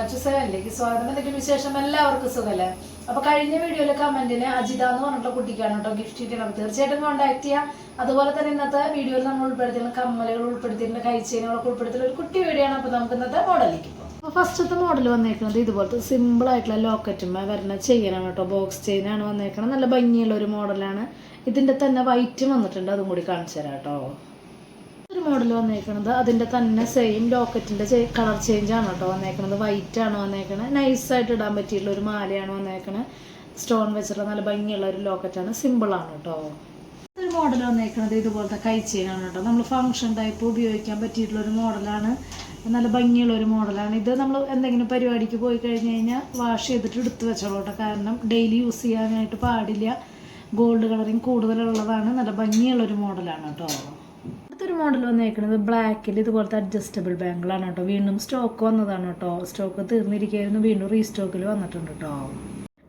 മച്ചു സെവനിലേക്ക് സ്വാഗതം എന്തൊക്കെ വിശേഷം? എല്ലാവർക്കും സുഖല്ലേ അപ്പൊ കഴിഞ്ഞ വീഡിയോയിലെ കമന്റിന് അജിത എന്ന് പറഞ്ഞിട്ടുള്ള കുട്ടിക്കാണ് കേട്ടോ ഗിഫ്റ്റ് കിട്ടണം തീർച്ചയായിട്ടും കോൺടാക്ട് ചെയ്യാം. അതുപോലെ തന്നെ ഇന്നത്തെ വീഡിയോയിൽ നമ്മൾ ഉൾപ്പെടുത്തിയിരുന്ന കമ്മലുകൾ ഉൾപ്പെടുത്തിയിട്ടുള്ള കൈച്ചേനകളൊക്കെ ഉൾപ്പെടുത്തിയുള്ള ഒരു കുട്ടി വീഡിയോ ആണ് അപ്പൊ നമുക്ക് ഇന്നത്തെ മോഡലിലേക്ക് അപ്പൊ അപ്പോൾ ഫസ്റ്റത്തെ മോഡൽ വന്നേക്കുന്നത് ഇതുപോലത്തെ സിമ്പിൾ ആയിട്ടുള്ള ലോക്കറ്റുമ്മ വരുന്ന ചെയിനാണ് കേട്ടോ. ബോക്സ് ചെയിനാണ് വന്നേക്കുന്നത്. നല്ല ഭംഗിയുള്ള ഒരു മോഡലാണ് ഇതിന്റെ തന്നെ വൈറ്റ് വന്നിട്ടുണ്ട്. അതും കൂടി കാണിച്ചു തരാം കേട്ടോ. ഒരു മോഡൽ വന്നേക്കണത്. അതിന്റെ തന്നെ സെയിം ലോക്കറ്റിന്റെ കളർ ചേഞ്ച് ആണ് കേട്ടോ വന്നേക്കണത്. വൈറ്റ് ആണ് വന്നേക്കണത്. നൈസായിട്ട് ഇടാൻ പറ്റിയിട്ടുള്ള ഒരു മാലയാണ് വന്നേക്കണത്. സ്റ്റോൺ വെച്ചിട്ടുള്ള നല്ല ഭംഗിയുള്ള ഒരു ലോക്കറ്റാണ് സിമ്പിൾ ആണ് കേട്ടോ. ഒരു മോഡൽ വന്നേക്കണത് ഇതുപോലത്തെ കൈച്ചെയിനാണ് കേട്ടോ. നമ്മൾ ഫംഗ്ഷൻ ടൈപ്പ് ഉപയോഗിക്കാൻ പറ്റിയിട്ടുള്ള ഒരു മോഡലാണ് നല്ല ഭംഗിയുള്ള ഒരു മോഡലാണ് ഇത് നമ്മൾ എന്തെങ്കിലും പരിപാടിക്ക് പോയി കഴിഞ്ഞ് കഴിഞ്ഞാൽ വാഷ് ചെയ്തിട്ട് എടുത്ത് വെച്ചോളൂ കേട്ടോ. കാരണം ഡെയിലി യൂസ് ചെയ്യാനായിട്ട് പാടില്ല. ഗോൾഡ് കളറിങ് കൂടുതലുള്ളതാണ്. നല്ല ഭംഗിയുള്ള ഒരു മോഡലാണ് കേട്ടോ. അടുത്തൊരു മോഡൽ വന്നേക്കുന്നത് ബ്ലാക്കിൽ ഇതുപോലത്തെ അഡ്ജസ്റ്റബിൾ ബാങ്കിളാണ് കേട്ടോ. വീണ്ടും സ്റ്റോക്ക് വന്നതാണ് കേട്ടോ. സ്റ്റോക്ക് തീർന്നിരിക്കുകയായിരുന്നു. വീണ്ടും റീസ്റ്റോക്കിൽ വന്നിട്ടുണ്ട് കേട്ടോ.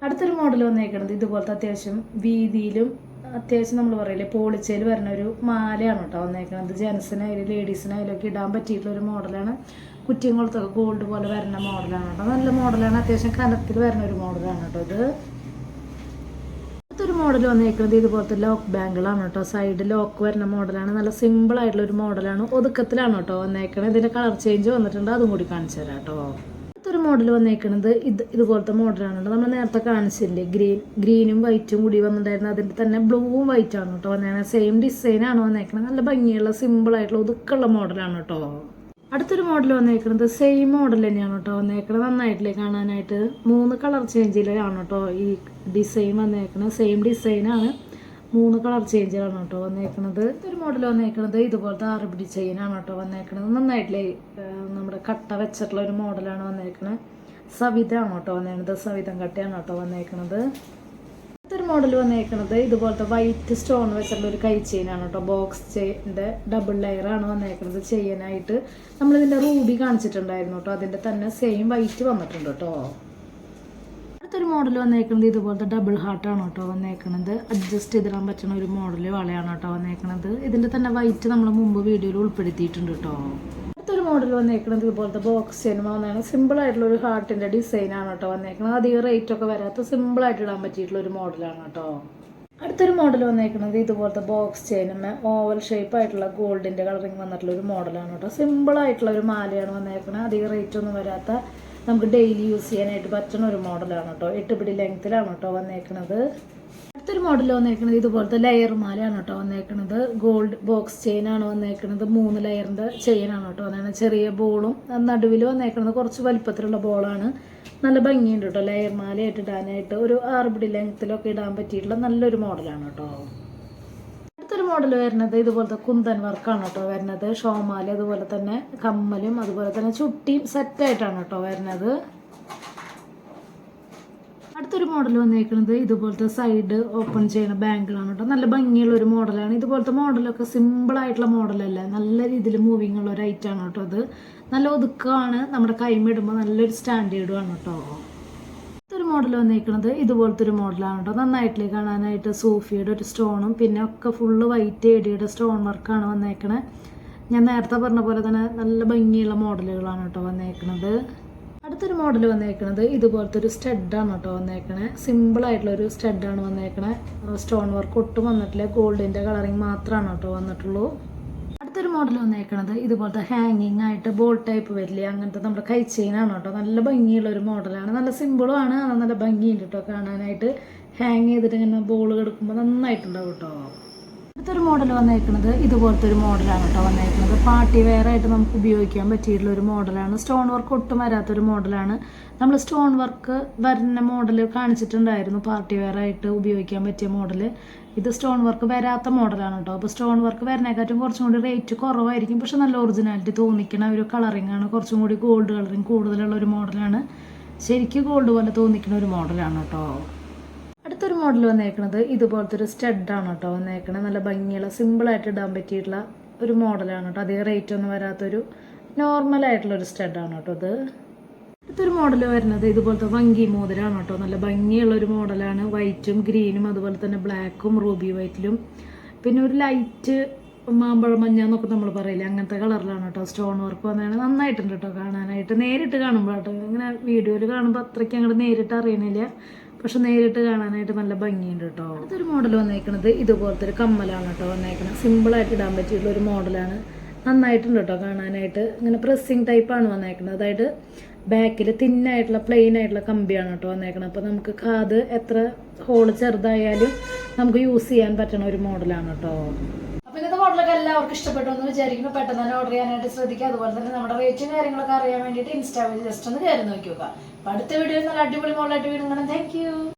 അടുത്തൊരു മോഡൽ വന്നേക്കുന്നത് ഇതുപോലത്തെ അത്യാവശ്യം വീതിയിലും അത്യാവശ്യം നമ്മൾ പറയില്ലേ പോളിച്ചയിൽ വരുന്ന ഒരു മാലയാണ് കേട്ടോ വന്നേക്കുന്നത് ജെൻസിനായാലും ലേഡീസിനായാലും ഒക്കെ ഇടാൻ പറ്റിയിട്ടുള്ള ഒരു മോഡലാണ് കുറ്റിയും കൊളുത്തൊക്കെ ഗോൾഡ് പോലെ വരുന്ന മോഡലാണ് കേട്ടോ. നല്ല മോഡലാണ് അത്യാവശ്യം കനത്തിൽ വരുന്ന ഒരു മോഡലാണ് കേട്ടോ ഇത്. അടുത്തൊരു മോഡൽ വന്നേക്കുന്നത് ഇതുപോലത്തെ ലോക്ക് ബാങ്കിളാണ് കേട്ടോ സൈഡ് ലോക്ക് വരുന്ന മോഡലാണ് നല്ല സിമ്പിൾ ആയിട്ടുള്ള ഒരു മോഡലാണ് ഒതുക്കത്തിലാണ് കേട്ടോ വന്നേക്കണത്. ഇതിന്റെ കളർ ചേഞ്ച് വന്നിട്ടുണ്ട്. അതും കൂടി കാണിച്ചു തരാം കേട്ടോ അടുത്തൊരു മോഡൽ വന്നേക്കുന്നത് ഇത് ഇതുപോലത്തെ മോഡലാണ് കേട്ടോ നമ്മൾ നേരത്തെ കാണിച്ചില്ലേ? ഗ്രീൻ ഗ്രീനും വൈറ്റും കൂടി വന്നിട്ടുണ്ടായിരുന്നു. അതിന്റെ തന്നെ ബ്ലൂവും വൈറ്റ് ആണ് കേട്ടോ വന്നേക്കണത്. സെയിം ഡിസൈൻ ആണ് വന്നേക്കണത്. നല്ല ഭംഗിയുള്ള സിമ്പിൾ ആയിട്ടുള്ള ഒതുക്കമുള്ള മോഡലാണ് കേട്ടോ അടുത്തൊരു മോഡൽ വന്നേക്കുന്നത് സെയിം മോഡൽ തന്നെയാണ് കേട്ടോ വന്നേക്കുന്നത് നന്നായിട്ടില്ലേ കാണാനായിട്ട്? മൂന്ന് കളർ ചേഞ്ചിലാണ് കേട്ടോ ഈ ഡിസൈൻ വന്നേക്കുന്നത് സെയിം ഡിസൈനാണ് മൂന്ന് കളർ ചേഞ്ചിലാണ് കേട്ടോ വന്നേക്കുന്നത് ഒരു മോഡൽ വന്നേക്കുന്നത് ഇതുപോലത്തെ അറബി ഡിസൈനാണ് കേട്ടോ വന്നേക്കുന്നത് നന്നായിട്ടില്ലേ നമ്മുടെ കട്ട വെച്ചിട്ടുള്ള ഒരു മോഡലാണ് വന്നേക്കുന്നത് സവിതയാണ് കേട്ടോ വന്നേക്കുന്നത് സവിതം കട്ടയാണ് കേട്ടോ വന്നേക്കുന്നത് അടുത്തൊരു മോഡൽ വന്നേക്കുന്നത് ഇതുപോലത്തെ വൈറ്റ് സ്റ്റോൺ വെച്ചിട്ടുള്ള ഒരു കൈ ചെയിനാണ് കേട്ടോ. ബോക്സ് ചെയിന്റെ ഡബിൾ ലെയർ ആണ് വന്നേക്കുന്നത് ചെയ്യാനായിട്ട്. നമ്മളിതിന്റെ റൂബി കാണിച്ചിട്ടുണ്ടായിരുന്നു കേട്ടോ. അതിന്റെ തന്നെ സെയിം വൈറ്റ് വന്നിട്ടുണ്ട് കേട്ടോ. അടുത്തൊരു മോഡൽ വന്നേക്കുന്നത് ഇതുപോലത്തെ ഡബിൾ ഹാർട്ടാണ് കേട്ടോ വന്നേക്കുന്നത് അഡ്ജസ്റ്റ് ചെയ്തിടാൻ പറ്റുന്ന ഒരു മോഡൽ വളയാണ് കേട്ടോ വന്നേക്കുന്നത് ഇതിന്റെ തന്നെ വൈറ്റ് നമ്മൾ മുമ്പ് വീഡിയോയിൽ ഉൾപ്പെടുത്തിയിട്ടുണ്ട് കേട്ടോ. മോഡൽ വന്നേക്കുന്നത് ഇതുപോലത്തെ ബോക്സ് സിനിമ വന്നാണ്. സിമ്പിൾ ആയിട്ടുള്ള ഒരു ഹാർട്ടിന്റെ ഡിസൈൻ ആണ് കേട്ടോ വന്നേക്കുന്നത് അധികം റേറ്റ് ഒക്കെ വരാത്ത സിമ്പിൾ ആയിട്ട് ഇടാൻ പറ്റിയിട്ടുള്ള ഒരു മോഡലാണ് കേട്ടോ. അടുത്തൊരു മോഡൽ വന്നേക്കുന്നത് ഇതുപോലത്തെ ബോക്സ് ചെയിനുമേ ഓവൽ ഷേപ്പ് ആയിട്ടുള്ള ഗോൾഡിന്റെ കളറിങ് വന്നിട്ടുള്ള ഒരു മോഡലാണ് കേട്ടോ. സിമ്പിൾ ആയിട്ടുള്ള ഒരു മാലയാണ് വന്നേക്കുന്നത് അധികം റേറ്റ് ഒന്നും വരാത്ത നമുക്ക് ഡെയിലി യൂസ് ചെയ്യാനായിട്ട് പറ്റുന്ന ഒരു മോഡലാണ് കേട്ടോ. എട്ട് പിടി ലെങ്ത്തിലാണ് കേട്ടോ വന്നേക്കുന്നത് അടുത്തൊരു മോഡൽ വന്നേക്കുന്നത് ഇതുപോലത്തെ ലെയർ മാലയാണ് കേട്ടോ വന്നേക്കുന്നത് ഗോൾഡ് ബോക്സ് ചെയിൻ ആണ് വന്നേക്കുന്നത് മൂന്ന് ലെയറിന്റെ ചെയിൻ ആണ് കേട്ടോ വന്നേക്കുന്നത് ചെറിയ ബോളും നടുവിൽ വന്നേക്കുന്നത് കുറച്ച് വലിപ്പത്തിലുള്ള ബോളാണ് നല്ല ഭംഗിയുണ്ട് കേട്ടോ ലെയർ മാലയായിട്ട് ഇടാനായിട്ട്. ഒരു ആറുപിടി ലെങ്ത്തിലൊക്കെ ഇടാൻ പറ്റിയിട്ടുള്ള നല്ലൊരു മോഡലാണ് കേട്ടോ. അടുത്തൊരു മോഡൽ വരുന്നത് ഇതുപോലത്തെ കുന്തൻ വർക്കാണ് കേട്ടോ വരുന്നത്. ഷോമാല അതുപോലെ തന്നെ കമ്മലും അതുപോലെ തന്നെ ചുട്ടിയും സെറ്റായിട്ടാണ് കേട്ടോ വരുന്നത്. അടുത്തൊരു മോഡൽ വന്നേക്കുന്നത് ഇതുപോലത്തെ സൈഡ് ഓപ്പൺ ചെയ്യുന്ന ബാങ്കിളാണ് കേട്ടോ നല്ല ഭംഗിയുള്ള ഒരു മോഡലാണ് ഇതുപോലത്തെ മോഡലൊക്കെ സിമ്പിൾ ആയിട്ടുള്ള മോഡലല്ല നല്ല രീതിയിൽ മൂവിങ് ഉള്ള ഒരു ഐറ്റാണ് കേട്ടോ അത്. നല്ല ഒതുക്കമാണ് നമ്മുടെ കൈമിടുമ്പോൾ നല്ലൊരു സ്റ്റാൻഡേർഡും ആണ് കേട്ടോ അടുത്തൊരു മോഡൽ വന്നേക്കുന്നത് ഇതുപോലത്തെ ഒരു മോഡലാണ് കേട്ടോ നന്നായിട്ടില്ലേ കാണാനായിട്ട്? സൂഫിയുടെ ഒരു സ്റ്റോണും പിന്നെ ഒക്കെ ഫുള്ള് വൈറ്റ് ഏടിയുടെ സ്റ്റോൺ വർക്കാണ് വന്നേക്കണേ. ഞാൻ നേരത്തെ പറഞ്ഞ പോലെ തന്നെ നല്ല ഭംഗിയുള്ള മോഡലുകളാണ് കേട്ടോ വന്നേക്കണത്. അടുത്തൊരു മോഡൽ വന്നേക്കണത് ഇതുപോലത്തെ ഒരു സ്റ്റഡാണ് കേട്ടോ വന്നേക്കണേ. സിമ്പിൾ ആയിട്ടുള്ള ഒരു സ്റ്റഡാണ് വന്നേക്കണേ. സ്റ്റോൺ വർക്ക് ഒട്ടും വന്നിട്ടില്ല. ഗോൾഡിന്റെ കളറിങ് മാത്രമാണ് കേട്ടോ വന്നിട്ടുള്ളൂ. അടുത്തൊരു മോഡൽ വന്നേക്കണത് ഇതുപോലത്തെ ഹാങ്ങിങ് ആയിട്ട് ബോൾ ടൈപ്പ് വരില്ലേ അങ്ങനത്തെ നമ്മുടെ കൈ ചെയിനാണ് കേട്ടോ നല്ല ഭംഗിയുള്ള ഒരു മോഡലാണ് നല്ല സിമ്പിളും ആണ്. അത് നല്ല ഭംഗിയുണ്ട് കേട്ടോ കാണാനായിട്ട്. ഹാങ് ചെയ്തിട്ട് ഇങ്ങനെ ബോൾ കിടക്കുമ്പോൾ നന്നായിട്ടുണ്ടാവും കേട്ടോ അടുത്തൊരു മോഡൽ വന്നേക്കുന്നത് ഇതുപോലത്തെ ഒരു മോഡലാണ് കേട്ടോ വന്നേക്കുന്നത്. പാർട്ടി വെയർ ആയിട്ട് നമുക്ക് ഉപയോഗിക്കാൻ പറ്റിയിട്ടുള്ള ഒരു മോഡലാണ് സ്റ്റോൺ വർക്ക് ഒട്ടും വരാത്തൊരു മോഡലാണ് നമ്മൾ സ്റ്റോൺ വർക്ക് വരുന്ന മോഡൽ കാണിച്ചിട്ടുണ്ടായിരുന്നു. പാർട്ടി വെയർ ആയിട്ട് ഉപയോഗിക്കാൻ പറ്റിയ മോഡൽ ഇത് സ്റ്റോൺ വർക്ക് വരാത്ത മോഡലാണ് കേട്ടോ. അപ്പോൾ സ്റ്റോൺ വർക്ക് വരുന്നേക്കാട്ടും കുറച്ചും കൂടി റേറ്റ് കുറവായിരിക്കും. പക്ഷെ നല്ല ഒറിജിനാലിറ്റി തോന്നിക്കണ ഒരു കളറിംഗ് ആണ്. കുറച്ചും കൂടി ഗോൾഡ് കളറിങ് കൂടുതലുള്ള ഒരു മോഡലാണ് ശരിക്കും ഗോൾഡ് പോലെ തോന്നിക്കുന്ന ഒരു മോഡലാണ് കേട്ടോ. അടുത്തൊരു മോഡൽ വന്നേക്കണത് ഇതുപോലത്തെ ഒരു സ്റ്റഡാണ് കേട്ടോ വന്നേക്കണത് നല്ല ഭംഗിയുള്ള സിമ്പിളായിട്ട് ഇടാൻ പറ്റിയിട്ടുള്ള ഒരു മോഡലാണ് കേട്ടോ അധികം റേറ്റ് ഒന്നും വരാത്തൊരു ഒരു സ്റ്റഡാണ് കേട്ടോ ഇത്. അടുത്തൊരു മോഡൽ വരുന്നത് ഇതുപോലത്തെ വങ്കി മോതിരാണ് കേട്ടോ നല്ല ഭംഗിയുള്ള ഒരു മോഡലാണ് വൈറ്റും ഗ്രീനും അതുപോലെ തന്നെ ബ്ലാക്കും റൂബി വൈറ്റിലും പിന്നെ ഒരു ലൈറ്റ് മാമ്പഴ മഞ്ഞ എന്നൊക്കെ നമ്മൾ പറയില്ലേ അങ്ങനത്തെ കളറിലാണ് കേട്ടോ സ്റ്റോൺ വർക്ക് വന്നതാണ് നന്നായിട്ടുണ്ട് കേട്ടോ കാണാനായിട്ട്. നേരിട്ട് കാണുമ്പോൾ കേട്ടോ ഇങ്ങനെ വീഡിയോയിൽ കാണുമ്പോൾ അത്രയ്ക്ക് അങ്ങോട്ട് നേരിട്ട് അറിയണില്ല. പക്ഷെ നേരിട്ട് കാണാനായിട്ട് നല്ല ഭംഗിയുണ്ട് കേട്ടോ. അടുത്തൊരു മോഡൽ വന്നേക്കണത് ഇതുപോലത്തെ ഒരു കമ്മലാണ് കേട്ടോ വന്നേക്കണത്. സിമ്പിളായിട്ട് ഇടാൻ പറ്റിയിട്ടുള്ള ഒരു മോഡലാണ് നന്നായിട്ടുണ്ട് കേട്ടോ കാണാനായിട്ട്. ഇങ്ങനെ പ്രസ്സിങ് ടൈപ്പാണ് വന്നേക്കുന്നത് അതായത് ബാക്കിൽ തിന്നായിട്ടുള്ള പ്ലെയിൻ ആയിട്ടുള്ള കമ്പിയാണ് കേട്ടോ വന്നേക്കുന്നത് അപ്പോൾ നമുക്ക് കാത് എത്ര ഹോൾ ചെറുതായാലും നമുക്ക് യൂസ് ചെയ്യാൻ പറ്റണ ഒരു മോഡലാണ് കേട്ടോ. അപ്പോൾ ഇന്നത്തെ മോഡലൊക്കെ എല്ലാവർക്കും ഇഷ്ടപ്പെട്ടു എന്ന് വിചാരിക്കുന്നു. പെട്ടെന്ന് തന്നെ ഓർഡർ ചെയ്യാനായിട്ട് ശ്രദ്ധിക്കുക. അതുപോലെ തന്നെ നമ്മുടെ റേറ്റും കാര്യങ്ങളൊക്കെ അറിയാൻ വേണ്ടിയിട്ട് ഇൻസ്റ്റാ ജസ്റ്റ് ഒന്ന് കയറി നോക്കി നോക്കുക. അടുത്ത വീഡിയോ നല്ല അടിപൊളി മോളായിട്ട് വീണ്ടും കാണാം. താങ്ക്